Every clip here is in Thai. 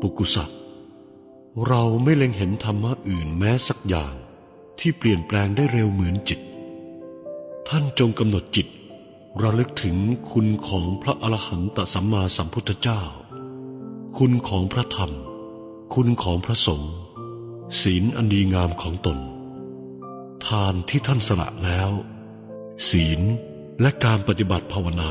ปุกุสัตเราไม่เล็งเห็นธรรมะอื่นแม้สักอย่างที่เปลี่ยนแปลงได้เร็วเหมือนจิต ท่านจงกำหนดจิต ระลึกถึงคุณของพระอรหันตสัมมาสัมพุทธเจ้า คุณของพระธรรม คุณของพระสงฆ์ศีลอันดีงามของตน ทานที่ท่านสละแล้ว ศีลและการปฏิบัติภาวนา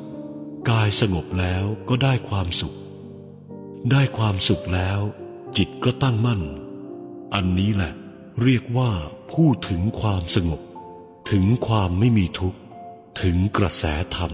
กายสงบแล้วก็ได้ความสุข ได้ความสุขแล้ว จิตก็ตั้งมั่น อันนี้แหละ เรียกว่าพูดถึงความสงบ ถึงความไม่มีทุกข์ ถึงกระแสธรรม